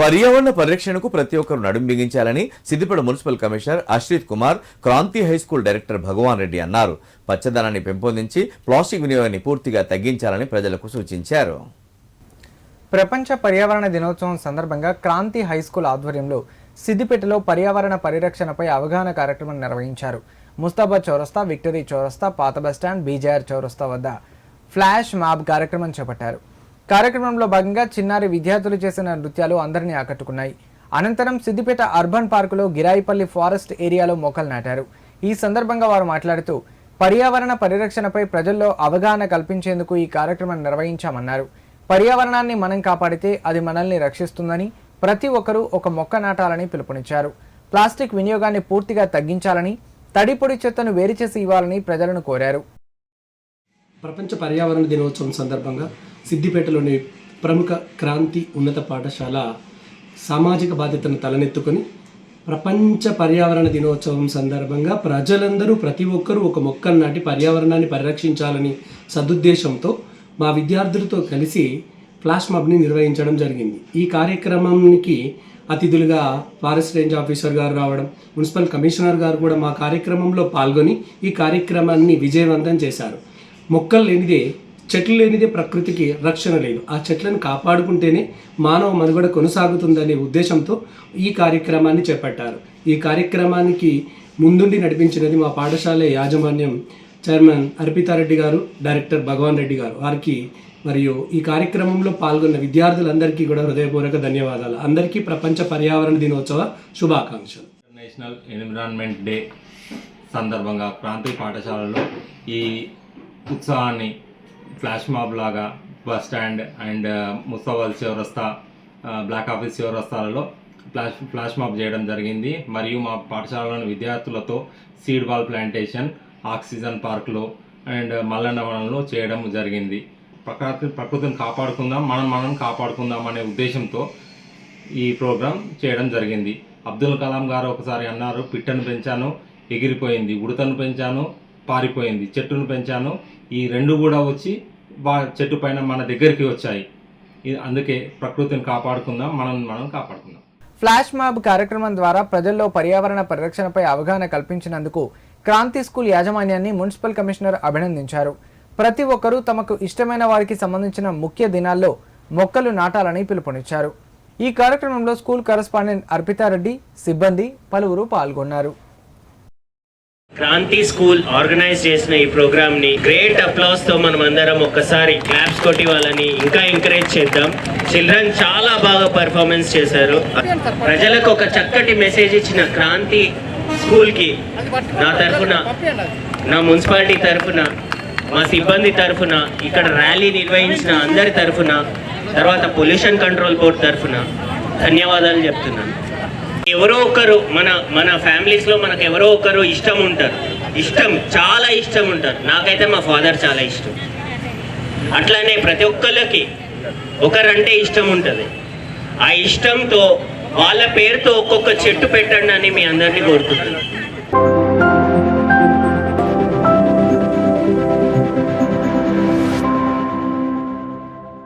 పర్యావరణ పరిరక్షణకు ప్రతి ఒక్కరు నడుం బిగించాలని Siddipet municipal commissioner Ashrith Kumar Kranti high school director Bhagwan Reddy అన్నారు. పచ్చదనాన్ని పెంపొందించి ప్లాస్టిక్ వినియోగాన్ని పూర్తిగా తగ్గించాలని ప్రజలకు సూచించారు. ప్రపంచ పర్యావరణ దినోత్సవం సందర్భంగా క్రాంతి హై స్కూల్ ఆధ్వర్యంలో సిద్దిపేటలో పర్యావరణ పరిరక్షణపై అవగాహన కార్యక్రమం నిర్వహించారు. ముస్తాబాద్ చౌరస్తా విక్టరీ చౌరస్తా పాత బస్టాండ్ బీజేఆర్ చౌరస్తా వద్ద ఫ్లాష్ మ్యాబ్ కార్యక్రమం చేపట్టారు. కార్యక్రమంలో భాగంగా చిన్నారి విద్యార్థులు చేసిన నృత్యాలు అందరినీ ఆకట్టుకున్నాయి. అనంతరం సిద్దిపేట అర్బన్ పార్కులో గిరాయిపల్లి ఫారెస్ట్ ఏరియాలో మొక్కలు నాటారు. ఈ సందర్భంగా వారు మాట్లాడుతూ పర్యావరణ పరిరక్షణపై ప్రజల్లో అవగాహన కల్పించేందుకు ఈ కార్యక్రమం నిర్వహించామన్నారు. పర్యావరణాన్ని మనం కాపాడితే అది మనల్ని రక్షిస్తుందని ప్రతి ఒక్కరూ ఒక మొక్క నాటాలని పిలుపునిచ్చారు. ప్లాస్టిక్ వినియోగాన్ని పూర్తిగా తగ్గించాలని తడిపొడి చెత్తను వేరు చేసి ఇవ్వాలని ప్రజలను కోరారు. ప్రపంచ పర్యావరణ దినోత్సవం సందర్భంగా సిద్దిపేటలోని ప్రముఖ క్రాంతి ఉన్నత పాఠశాల సామాజిక బాధ్యతను తలనెత్తుకొని ప్రపంచ పర్యావరణ దినోత్సవం సందర్భంగా ప్రజలందరూ ప్రతి ఒక్కరూ ఒక మొక్కను నాటి పర్యావరణాన్ని పరిరక్షించాలని సదుద్దేశంతో మా విద్యార్థులతో కలిసి ఫ్లాష్ మబ్ని నిర్వహించడం జరిగింది. ఈ కార్యక్రమానికి అతిథులుగా ఫారెస్ట్ రేంజ్ ఆఫీసర్ గారు రావడం మున్సిపల్ కమిషనర్ గారు కూడా మా కార్యక్రమంలో పాల్గొని ఈ కార్యక్రమాన్ని విజయవంతం చేశారు. మొక్కలు లేనిదే చెట్లు లేనిదే ప్రకృతికి రక్షణ లేదు. ఆ చెట్లను కాపాడుకుంటేనే మానవ మనుగడ కొనసాగుతుందనే ఉద్దేశంతో ఈ కార్యక్రమాన్ని చేపట్టారు. ఈ కార్యక్రమానికి ముందుండి నడిపించినది మా పాఠశాల యాజమాన్యం చైర్మన్ అర్పితారెడ్డి గారు డైరెక్టర్ భగవాన్ రెడ్డి గారు. వారికి మరియు ఈ కార్యక్రమంలో పాల్గొన్న విద్యార్థులందరికీ కూడా హృదయపూర్వక ధన్యవాదాలు. అందరికీ ప్రపంచ పర్యావరణ దినోత్సవ శుభాకాంక్షలు. నేషనల్ ఎన్విరాన్మెంట్ డే సందర్భంగా ప్రాంతీయ పాఠశాలలో ఈ ఉత్సాహాన్ని ఫ్లాష్ మాబ్ లాగా బస్ స్టాండ్ అండ్ ముసవాల్ చివరస్తా బ్లాక్ ఆఫీస్ చివరస్తాలలో ఫ్లాష్ ఫ్లాష్ మాబ్ చేయడం జరిగింది. మరియు మా పాఠశాలలోని విద్యార్థులతో సీడ్ బాల్ ప్లాంటేషన్ ఆక్సిజన్ పార్కులో అండ్ మల్లన్నవనంలో చేయడం జరిగింది. ప్రకృతి ప్రకృతిని కాపాడుకుందాం మనం మనం కాపాడుకుందాం అనే ఉద్దేశంతో ఈ ప్రోగ్రాం చేయడం జరిగింది. అబ్దుల్ కలాం గారు ఒకసారి అన్నారు పిట్టను పెంచాను ఎగిరిపోయింది ఉడతను పెంచాను పారిపోయింది చెట్టును పెంచాను. ఈ రెండు కూడా వచ్చి చెట్టు పైన మన దగ్గరికి వచ్చాయి. అందుకే ప్రకృతిని కాపాడుకుందాం మనం మనం కాపాడుకుందాం. ఫ్లాష్ మాబ్ కార్యక్రమం ద్వారా ప్రజల్లో పర్యావరణ పరిరక్షణపై అవగాహన కల్పించినందుకు క్రాంతి స్కూల్ యాజమాన్యాన్ని మున్సిపల్ కమిషనర్ అభినందించారు. ప్రతి ఒక్కరూ తమకు ఇష్టమైన వారికి సంబంధించిన ముఖ్య దినాల్లో మొక్కలు నాటాలని పిలుపునిచ్చారు. ఈ కార్యక్రమంలో స్కూల్ కరస్పాండెంట్ అర్పితారెడ్డి సిబ్బంది పలువురు పాల్గొన్నారు. క్రాంతి స్కూల్ ఆర్గనైజ్ చేసిన ఈ ప్రోగ్రామ్ని గ్రేట్ అప్లాస్తో మనం అందరం ఒక్కసారి క్లాప్స్ కొట్టి వాళ్ళని ఇంకా ఎంకరేజ్ చేద్దాం. చిల్డ్రన్ చాలా బాగా పర్ఫార్మెన్స్ చేశారు. ప్రజలకు ఒక చక్కటి మెసేజ్ ఇచ్చిన క్రాంతి స్కూల్కి నా తరఫున నా మున్సిపాలిటీ తరఫున మా సిబ్బంది తరఫున ఇక్కడ ర్యాలీ నిర్వహించిన అందరి తరఫున తర్వాత పొల్యూషన్ కంట్రోల్ బోర్డ్ తరఫున ధన్యవాదాలు చెప్తున్నాను. ఎవరో ఒకరు మన మన ఫ్యామిలీస్లో మనకు ఎవరో ఒకరు ఇష్టం ఉంటారు. ఇష్టం చాలా ఇష్టం ఉంటారు. నాకైతే మా ఫాదర్ చాలా ఇష్టం. అట్లానే ప్రతి ఒక్కళ్ళకి ఒకరంటే ఇష్టం ఉంటుంది. ఆ ఇష్టంతో వాళ్ళ పేరుతో ఒక్కొక్క చెట్టు పెట్టండి అని మీ అందరినీ కోరుతున్నాను.